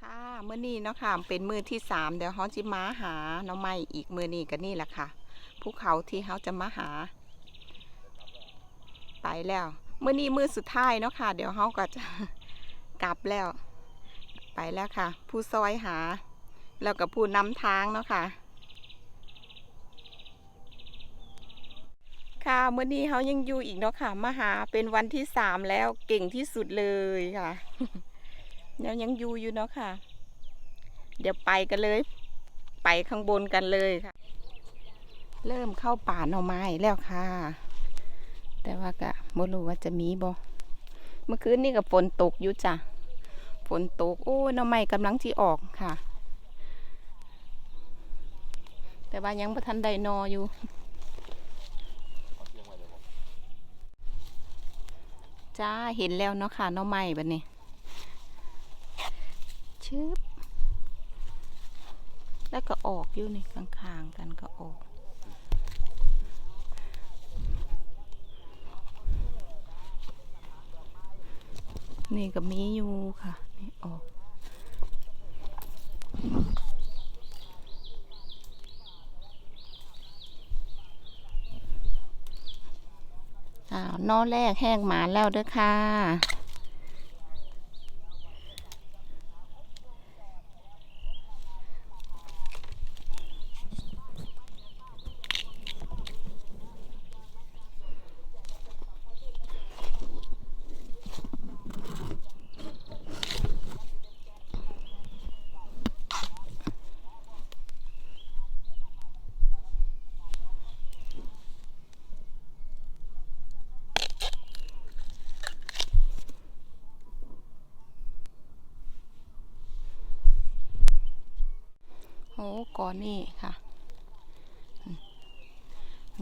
ค่ะมื้อนี้เนาะค่ะเป็นมื้อที่สามเดี๋ยวเฮาจิมาหาหน้องใหม่อีกมื้อนี้ก็นี่แหละค่ะภูเขาที่เฮาจะมาหา ไปแล้วมื้อนี้มื้อสุดท้ายเนาะค่ะ เดี๋ยวเฮาก็จะกลับแล้ว ไปแล้วค่ะ ผู้ซอยหา แล้วก็ผู้นำทางเนาะค่ะ ค่ะมื้อนี้เฮายังอยู่อีกเนาะค่ะมาหาเป็นวันที่สามแล้วเก่งที่สุดเลยค่ะ แล้วยังอยู่อยู่เนาะค่ะ เดี๋ยวไปกันเลย ไปข้างบนกันเลยค่ะ เริ่มเข้าป่าหน่อไม้แล้วค่ะ แต่ว่าก็ไม่รู้ว่าจะมีบ่เมื่อคืนนี่ก็ฝนตกอยู่จ้ะฝนตกโอ้หน่อไม้กำลังที่ออกค่ะ แต่ว่ายังประทันไดนออยู่จ้าเห็นแล้วเนาะค่ะหน่อไม้บัดนี้ ชึบแล้วก็ออกอยู่นี่ข้างๆกันก็ออก นี่ก็มีอยู่ค่ะ นี่ออกอ้าวนอแรกแห้งหมาแล้วเด้อค่ะ อ้ก่อนนี่ค่ะ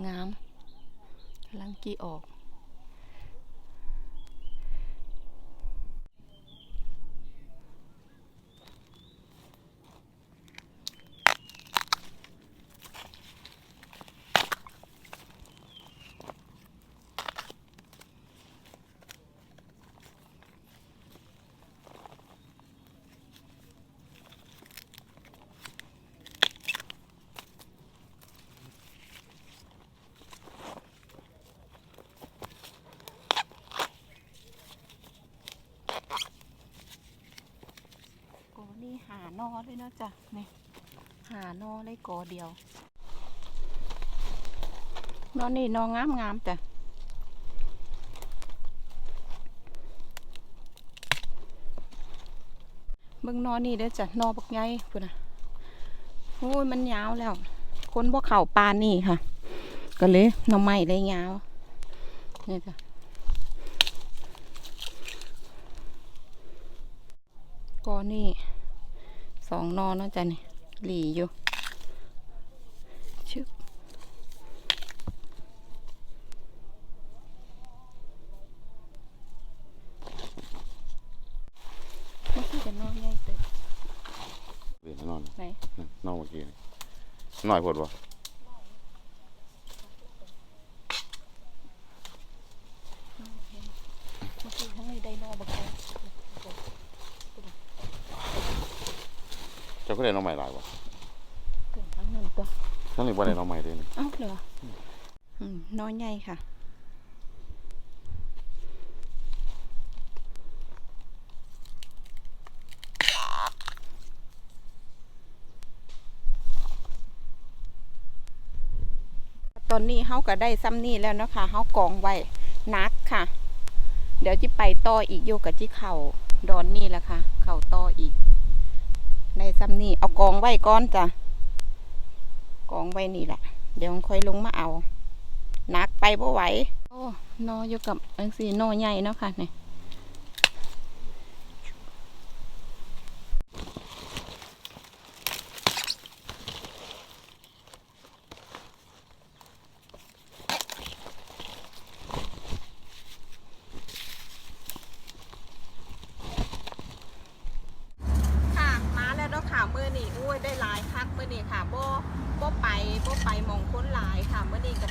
งามกำลังกี้ออก กอนี่ หานอเลยนะจ๊ะนี่หานอเลยกอเดียวนอนนี่นองามงามๆจ้ะเบิ่งนอนี่เด้อจ้ะนอบักใหญ่พุ่นน่ะโอ้ยมันยาวแล้ว คนบ่เข่าปานนี่ค่ะ ก็เลยน่อไม้ได้ยาวนี่จ้ะก็นี่ สองนอนเนาะจ๊ะนี่หลีอยู่ชึบมันคือจะนอนใหญ่เต็มเดี๋ยวนอนไหน นอนเมื่อกี้นี่น้อยพอดวะ มันคือทั้งในไดโนบักแก เจ้า ก็ได้น้องใหม่หลายวะถึงทั้งนั้นตัวทั้งนี้ว่าได้น้องใหม่เลยนี่เอ้าเหรออืมนอนใหญ่ค่ะตอนนี้เฮาก็ได้ซ้ำนี่แล้วเนาะคะเฮากองไว้นักค่ะ เดี๋ยวจิไปต่ออีกโยกับจิเข่าดอนนี่แหละค่ะ เข่าต่ออีก ได้ซ้ำนี่เอากองไว้ก้อนจ้ะกองไว้นี่แหละเดี๋ยวค่อยลงมาเอานักไปบ่ไหวโอ้นออยู่กับอังสีนอใหญ่เนาะค่ะเนี่ย พวกไปมองค้นหลายค่ะเมื่อนี้ก็